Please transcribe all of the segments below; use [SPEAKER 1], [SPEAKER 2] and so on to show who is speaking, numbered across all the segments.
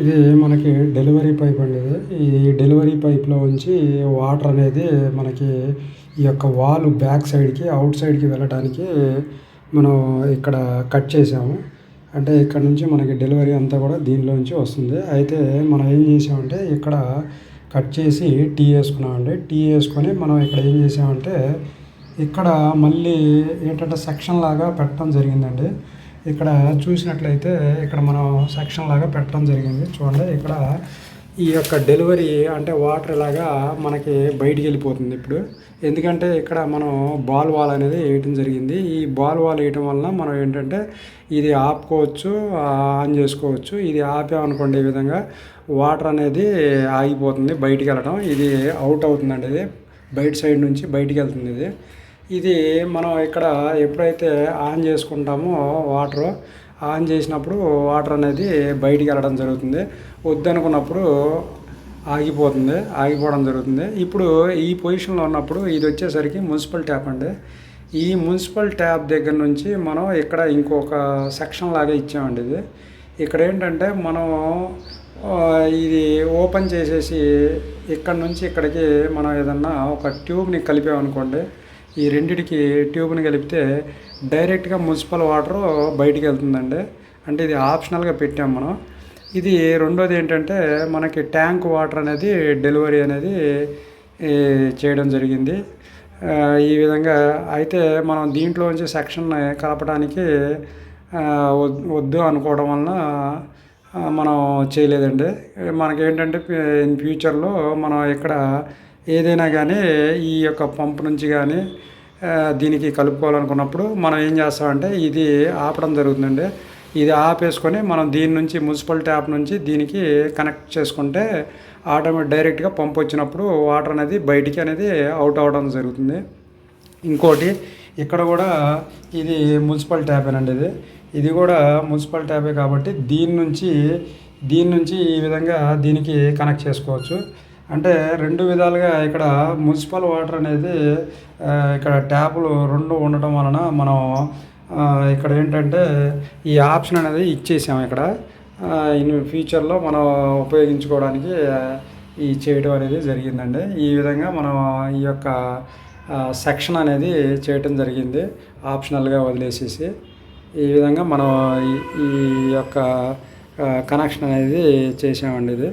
[SPEAKER 1] ఇది మనకి delivery pipe అండి ఇది. ఈ డెలివరీ పైప్లో ఉంచి వాటర్ అనేది మనకి ఈ యొక్క వాల్ బ్యాక్ సైడ్కి అవుట్ సైడ్కి వెళ్ళడానికి మనం ఇక్కడ కట్ చేసాము. అంటే ఇక్కడ నుంచి మనకి డెలివరీ అంతా కూడా దీనిలోంచి వస్తుంది. అయితే మనం ఏం చేసామంటే ఇక్కడ కట్ చేసి టీ వేసుకున్నామండి టీ వేసుకొని మనం ఇక్కడ ఏం చేసామంటే ఇక్కడ మళ్ళీ ఏంటంటే సెక్షన్ లాగా పెట్టడం జరిగిందండి. ఇక్కడ చూసినట్లయితే ఇక్కడ మనం సెక్షన్ లాగా పెట్టడం జరిగింది. చూడండి ఇక్కడ ఈ యొక్క డెలివరీ అంటే వాటర్ ఇలాగా మనకి బయటికి వెళ్ళిపోతుంది ఇప్పుడు. ఎందుకంటే ఇక్కడ మనం బాల్ వాల్ అనేది వేయటం జరిగింది. ఈ బాల్ వాల్ వేయటం వలన మనం ఏంటంటే ఇది ఆపుకోవచ్చు ఆన్ చేసుకోవచ్చు. ఇది ఆపామనుకోండి ఈ విధంగా వాటర్ అనేది ఆగిపోతుంది బయటికి వెళ్ళడం ఇది అవుట్ అవుతుందండి ఇది. బయట సైడ్ నుంచి బయటికి వెళ్తుంది ఇది. ఇది మనం ఇక్కడ ఎప్పుడైతే ఆన్ చేసుకుంటామో వాటర్ ఆన్ చేసినప్పుడు వాటర్ అనేది బయటికి వెళ్ళడం జరుగుతుంది. వద్దనుకున్నప్పుడు ఆగిపోతుంది ఆగిపోవడం జరుగుతుంది. ఇప్పుడు ఈ పొజిషన్లో ఉన్నప్పుడు ఇది వచ్చేసరికి మున్సిపల్ ట్యాప్ అండి. ఈ మున్సిపల్ ట్యాప్ దగ్గర నుంచి మనం ఇక్కడ ఇంకొక సెక్షన్ లాగా ఇచ్చామండి ఇది. ఇక్కడ ఏంటంటే మనం ఇది ఓపెన్ చేసేసి ఇక్కడ నుంచి ఇక్కడికి మనం ఏదన్నా ఒక ట్యూబ్ని కలిపామనుకోండి ఈ రెండిటికి ట్యూబ్ని కలిపితే డైరెక్ట్గా మున్సిపల్ వాటర్ బయటికి వెళ్తుందండి. అంటే ఇది ఆప్షనల్గా పెట్టాం మనం. ఇది రెండోది ఏంటంటే మనకి ట్యాంక్ వాటర్ అనేది డెలివరీ అనేది చేయడం జరిగింది. ఈ విధంగా అయితే మనం దీంట్లోంచి సెక్షన్ కలపడానికి వద్దు అనుకోవడం వలన మనం చేయలేదండి. మనకేంటంటే ఇన్ ఫ్యూచర్లో మనం ఇక్కడ ఏదైనా కానీ ఈ యొక్క పంప్ నుంచి కానీ దీనికి కలుపుకోవాలనుకున్నప్పుడు మనం ఏం చేస్తామంటే ఇది ఆపడం జరుగుతుందండి. ఇది ఆపేసుకొని మనం దీని నుంచి మున్సిపల్ ట్యాప్ నుంచి దీనికి కనెక్ట్ చేసుకుంటే ఆటోమేటిక్ డైరెక్ట్గా పంప్ వచ్చినప్పుడు వాటర్ అనేది బయటికి అనేది అవుట్ అవ్వడం జరుగుతుంది. ఇంకోటి ఇక్కడ కూడా ఇది మున్సిపల్ ట్యాపేనండి ఇది. ఇది కూడా మున్సిపల్ ట్యాపే కాబట్టి దీని నుంచి దీని నుంచి ఈ విధంగా దీనికి కనెక్ట్ చేసుకోవచ్చు. అంటే రెండు విధాలుగా ఇక్కడ మున్సిపల్ వాటర్ అనేది ఇక్కడ ట్యాపులు రెండు ఉండటం వలన మనం ఇక్కడ ఏంటంటే ఈ ఆప్షన్ అనేది ఇచ్చేసాం ఇక్కడ. ఇన్ ఫ్యూచర్లో మనం ఉపయోగించుకోవడానికి ఈ చేయడం అనేది జరిగిందండి. ఈ విధంగా మనం ఈ యొక్క సెక్షన్ అనేది చేయటం జరిగింది ఆప్షనల్గా వదిలేసేసి. ఈ విధంగా మనం ఈ- ఈ యొక్క కనెక్షన్ అనేది చేసామండి ఇది.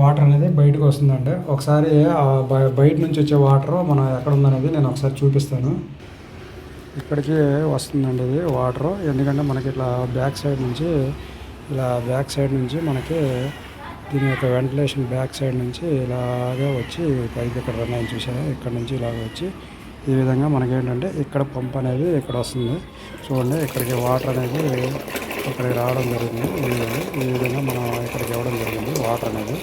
[SPEAKER 1] వాటర్ అనేది బయటకు వస్తుందండి. ఒకసారి ఆ బయట నుంచి వచ్చే వాటర్ మనం ఎక్కడ ఉందనేది నేను ఒకసారి చూపిస్తాను. ఇక్కడికి వస్తుందండి ఇది వాటర్. ఎందుకంటే మనకి ఇట్లా బ్యాక్ సైడ్ నుంచి ఇలా బ్యాక్ సైడ్ నుంచి మనకి దీని యొక్క వెంటిలేషన్ బ్యాక్ సైడ్ నుంచి ఇలాగే వచ్చి పైకి ఇక్కడ రన్ అయింది చూసారా ఇక్కడ నుంచి ఇలాగ వచ్చి ఈ విధంగా మనకేంటంటే ఇక్కడ పంప్ అనేది ఇక్కడ వస్తుంది. చూడండి ఇక్కడికి వాటర్ అనేది ఇక్కడికి రావడం జరిగింది. ఈ విధంగా మనం ఇక్కడికి ఇవ్వడం జరిగింది వాటర్ అనేది.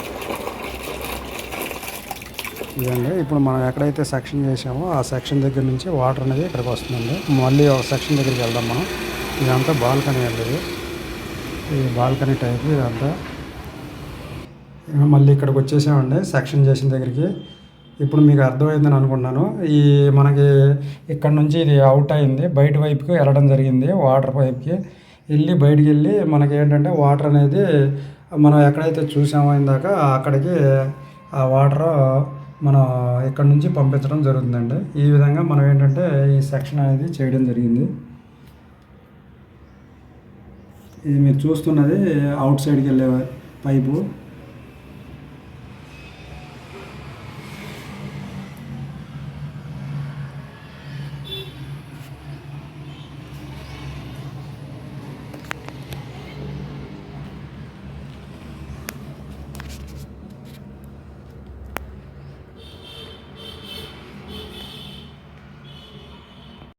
[SPEAKER 1] ఇదండి. ఇప్పుడు మనం ఎక్కడైతే సెక్షన్ చేసామో ఆ సెక్షన్ దగ్గర నుంచి వాటర్ అనేది ఇక్కడికి వస్తుందండి. మళ్ళీ ఒక సెక్షన్ దగ్గరికి వెళ్దాం మనం. ఇదంతా బాల్కనీ అండి ఈ బాల్కనీ టైప్ ఇదంతా. మళ్ళీ ఇక్కడికి వచ్చేసామండి సెక్షన్ చేసిన దగ్గరికి. ఇప్పుడు మీకు అర్థమైందని అనుకున్నాను ఈ మనకి ఇక్కడ నుంచి ఇది అవుట్ అయింది. బయట వైపుకి వెళ్ళడం జరిగింది వాటర్ పైప్కి. వెళ్ళి బయటికి వెళ్ళి మనకి ఏంటంటే వాటర్ అనేది మనం ఎక్కడైతే చూసామో ఇందాక అక్కడికి ఆ వాటర్ మనం ఇక్కడ నుంచి పంపించడం జరుగుతుందండి. ఈ విధంగా మనం ఏంటంటే ఈ సెక్షన్ అనేది చేయడం జరిగింది. ఇది మీరు చూస్తున్నది అవుట్ సైడ్కి వెళ్ళే పైపు.